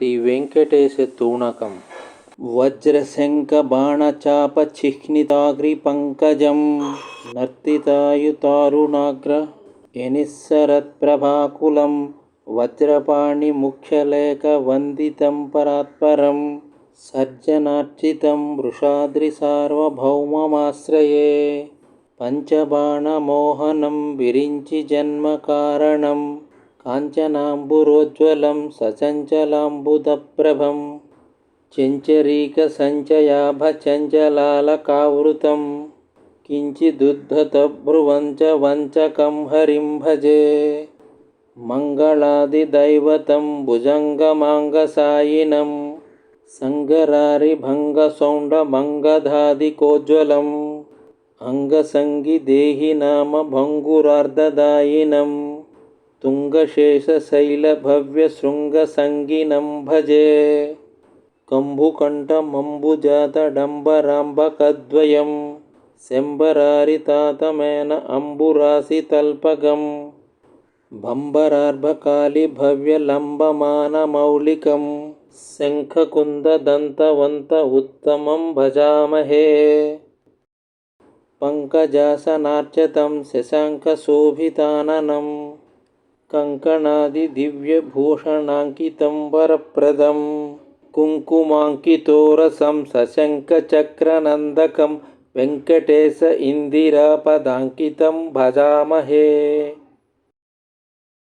శ్రీ వెంకటేశ తూణకం. వజ్రశంఖ బాణచాప చిహ్నితాగ్రి పంకజం నర్తితాయుతారుణాగ్ర ఎనిస్సరత్ప్రభాకులం వజ్రపాణి ముఖ్యలేఖ వందితం పరాత్పరం సర్జనార్చితం వృషాద్రి సార్వభౌమమాశ్రయే పంచబాణమోహనం విరించి జన్మ కారణం काञ्चनाम्बुरोज्ज्वलं सचञ्चलाम्बुदप्रभं चञ्चरीकसञ्चयाभचञ्चलालकावृतं किञ्चिदुद्धतभ्रुवञ्च वञ्चकं हरिं भजे। मङ्गलादिदैवतं भुजङ्गमाङ्गसायिनं सङ्गरारिभङ्गसौण्डमङ्गधादिकोज्ज्वलम् अङ्गसङ्गिदेहि नाम भङ्गुरार्धदायिनम् తుంగశేషశైలభవ్యశృంగసంగినం భజే కంబుకంఠమంబుజాతడంబరాంబకద్వయం శంబరారితాతమేన అంబురాశితల్పగం భంబరార్భకాళిభవ్యలంబమానమౌళికం శంఖకుందదంతవంత ఉత్తమం భజామహే పంకజాసనార్చతం శశాంకశోభితాననం కంకణాదిదివ్యభూషణాంకితం వరప్రదం కుంకుమాంకితోరసం సశంఖచక్రనందకం వెంకటేశ ఇందిరాపదాంకితం భజామహే